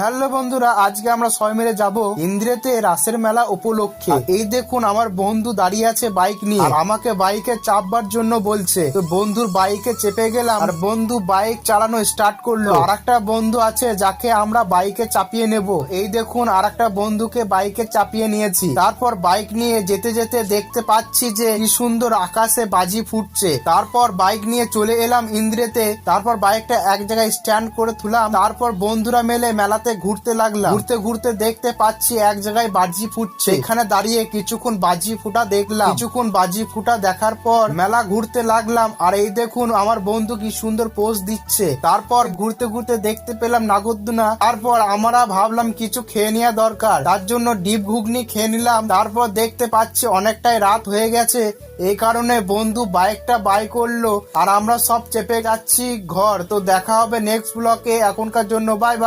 Hello বন্ধুরা আজকে আমরা সবাই মেরে যাব ইন্দ্রেতে রাসের মেলা উপলক্ষে। এই দেখুন আমার বন্ধু দাঁড়িয়ে আছে বাইক নিয়ে। আর আমাকে বাইকে চাপবার জন্য বলছে। তো বন্ধুর বাইকে চেপে গেলাম। আর বন্ধু বাইক চালানো স্টার্ট করল। আর একটা বন্ধু আছে যাকে আমরা বাইকে চাপিয়ে নেব। এই দেখুন আর একটা বন্ধুকে বাইকে চাপিয়ে নিয়েছি। তারপর বাইক নিয়ে যেতে যেতে দেখতে পাচ্ছি যে কি সুন্দর আকাশে বাজি ফুটছে। তারপর বাইক নিয়ে চলে এলাম ইন্দ্রেতে। তারপর বাইকটা এক জায়গায় স্ট্যান্ড করে তুলাম তারপর বন্ধুরা মিলে মেলাতে ঘুরতে লাগলাম। ঘুরতে ঘুরতে দেখতে পাচ্ছি এক জায়গায় বাজি ফুটছে। এখানে দাঁড়িয়ে কিছুক্ষণ বাজি ফুটা দেখলাম। কিছুক্ষণ বাজি ফুটা দেখার পর মেলা ঘুরতে লাগলাম। আর এই দেখুন আমার বন্ধু কি সুন্দর পোজ দিচ্ছে। তারপর ঘুরতে ঘুরতে দেখতে পেলাম নাগরদোনা। তারপর আমরা ভাবলাম কিছু খেয়ে নেওয়া দরকার। তার জন্য ডিপ ঘুগনি খেয়ে নিলাম। তারপর দেখতে পাচ্ছি অনেকটাই রাত হয়ে গেছে। এই কারণে বন্ধু বাইকটা বাই করল। আর আমরা সব চেপে যাচ্ছি ঘর। তো দেখা হবে নেক্সট ব্লকে এখনকার জন্য বাই বাই